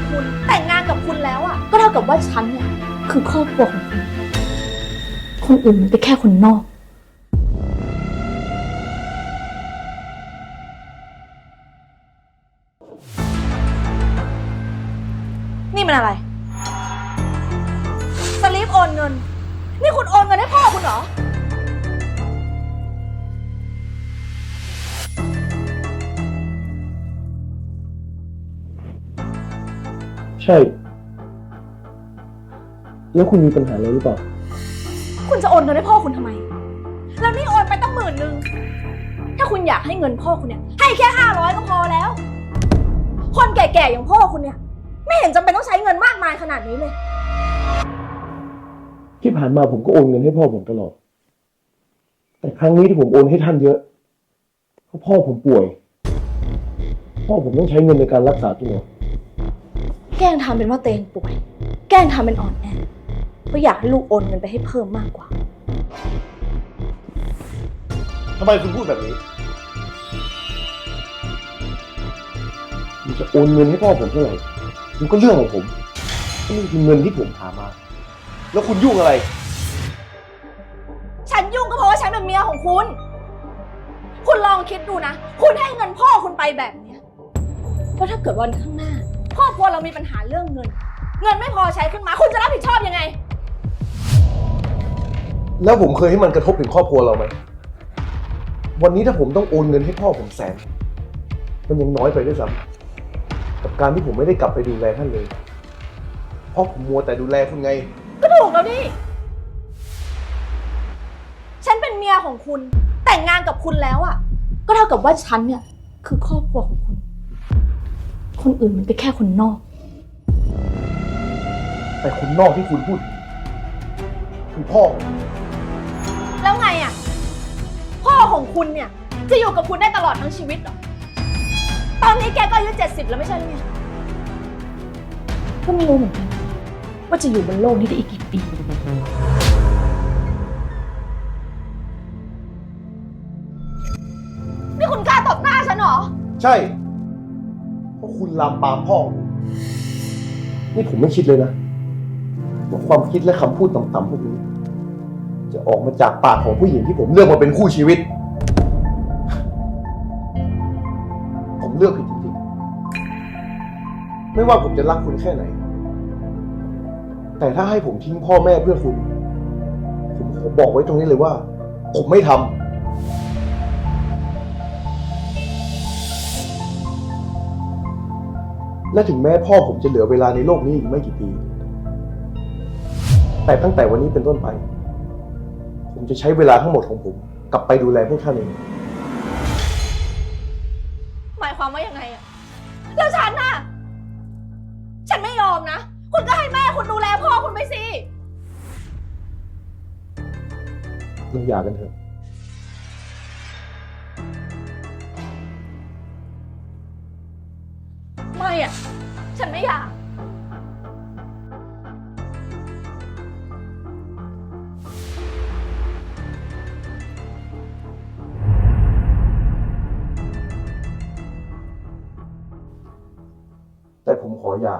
ของคุณแต่งงานกับคุณแล้วอะ ก็เท่ากับว่าฉันเนี่ยคือครอบครัวของคุณ คนอื่นมันเป็นแค่คนนอก นี่มันอะไร สลิปโอนเงิน นี่คุณโอนเงินให้พ่อคุณเหรอ ช่ แล้วคุณมีปัญหาอะไรหรือเปล่า คุณจะโอนเงินให้พ่อคุณทำไม แล้วนี่โอนไปตั้งหมื่นหนึ่ง ถ้าคุณอยากให้เงินพ่อคุณเนี่ย ให้แค่ห้าร้อยก็พอแล้ว คนแก่ๆอย่างพ่อคุณเนี่ย ไม่เห็นจำเป็นต้องใช้เงินมากมายขนาดนี้เลย ที่ผ่านมาผมก็โอนเงินให้พ่อผมตลอด แต่ครั้งนี้ที่ผมโอนให้ท่านเยอะ เพราะพ่อผมป่วย พ่อผมต้องใช้เงินในการรักษาตัว แกล้งทำเป็นว่าเตงป่วย แกล้งทำเป็นอ่อนแอเพราะอยากให้ลูกโอนเงินไปให้เพิ่มมากกว่า ทำไมคุณพูดแบบนี้คุณจะโอนเงินให้พ่อผมเท่าไหร่มันก็เรื่องของผมนี่คือเงินที่ผมหามา แล้วคุณยุ่งอะไร ฉันยุ่งก็เพราะว่าฉันเป็นเมียของคุณ คุณลองคิดดูนะ คุณให้เงินพ่อคุณไปแบบเนี้ยแล้วถ้าเกิดวันข้างหน้า ครอบครัวเรามีปัญหาเรื่องเงิน เงินไม่พอใช้ขึ้นมา คุณจะรับผิดชอบยังไง แล้วผมเคยให้มันกระทบถึงครอบครัวเราไหม วันนี้ถ้าผมต้องโอนเงินให้พ่อผมแสน มันยังน้อยไปด้วยซ้ำกับการที่ผมไม่ได้กลับไปดูแลท่านเลย เพราะผมมัวแต่ดูแลคุณไง ก็ถูกแล้วนี่ ฉันเป็นเมียของคุณ แต่งงานกับคุณแล้วอะ ก็เท่ากับว่าฉันเนี่ย คือครอบครัวของคุณ คนอื่นมันเป็นแค่คนนอก แต่คนนอกที่คุณพูดถึงคือพ่อผมแล้วไงอะ พ่อของคุณเนี่ย จะอยู่กับคุณได้ตลอดทั้งชีวิตเหรอ ตอนนี้แกก็อายุเจ็ดสิบแล้วไม่ใช่หรือไงก็ไม่รู้เหมือนกัน ว่าจะอยู่บนโลกนี้ได้อีกกี่ปี นี่คุณกล้าตบหน้าฉันเหรอ ใช่เพราะ คุณลามปามพ่อผมนี่ผมไม่คิดเลยนะว่าความคิดและคำพูดต่ำๆพวกนี้ จะออกมาจากปากของผู้หญิงที่ผมเลือกมาเป็นคู่ชีวิต ผมเลือกผิดจริงๆ ไม่ว่าผมจะรักคุณแค่ไหน แต่ถ้าให้ผมทิ้งพ่อแม่เพื่อคุณ ผมขอบอกไว้ตรงนี้เลยว่า ผมไม่ทำ และถึงแม้พ่อผมจะเหลือเวลาในโลกนี้อีกไม่กี่ปี แต่ตั้งแต่วันนี้เป็นต้นไป ผมจะใช้เวลาทั้งหมดของผม กลับไปดูแลพวกท่านเอง หมายความว่ายังไงอะแล้วฉันน่ะ ฉันไม่ยอมนะ คุณก็ให้แม่คุณดูแลพ่อคุณไปสิ เราหย่ากันเถอะ ไม่ะฉันไม่อยาก แต่ผมขอหย่า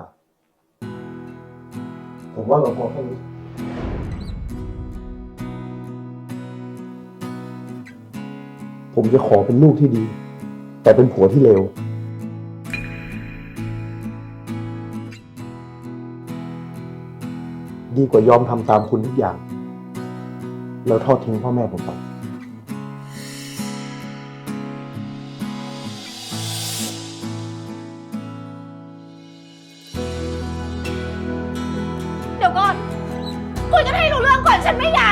ผมว่าเราพอแค่นี้ ผมจะขอเป็นลูกที่ดี แต่เป็นผัวที่เลว ดีกว่ายอมทำตามคุณทุกอย่าง แล้วทอดทิ้งพ่อแม่ผมไปเดี๋ยวก่อน คุยกันให้รู้เรื่องก่อนฉันไม่หย่า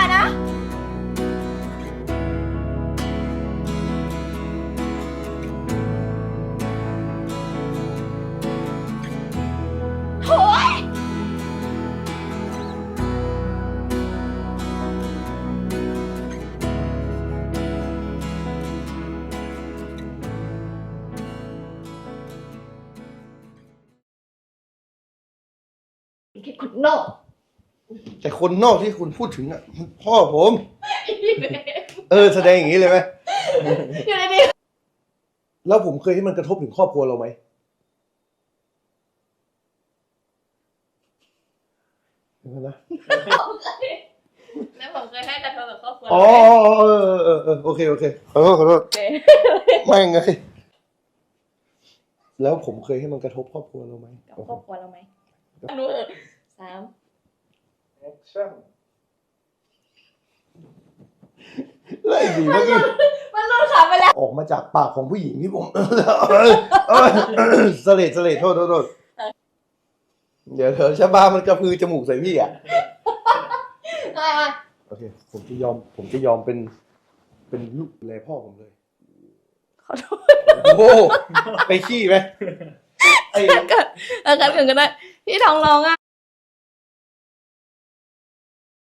แค่คนนอกแต่คนนอกที่คุณพูดถึงอะมันพ่อผม เออ แสดงอย่างนี้เลยไหมอยู่ในนี้แล้วผมเคยให้มันกระทบถึงครอบครัวเราไหมนะ แล้วผมเคยให้กระทบกับครอบครัวอ๋อเออเออเออเออโอเค โอเค ขอโทษขอโทษโอเคไม่ไง แล้วผมเคยให้มันกระทบครอบครัวเราไหมกับครอบครัวเราไหม นูสามแอคชั่นไล่สีเมื่อกี้มันรุนขาไปแล้วออกมาจากปากของผู้หญิงที่ผม เออเออสเลดสเลดโทษโทษโทษเดี๋ยวเถอะชาบ้ามันกระพือจมูกใส่พี่อะ มามาโอเค ผมจะยอม ผมจะยอมเป็น เป็นลูกแลพ่อผมเลย ขอโทษโอ้โหไปขี้ไหมไอ้เกิดเออกันเกิดกันได้ พี่ทองร้องอะ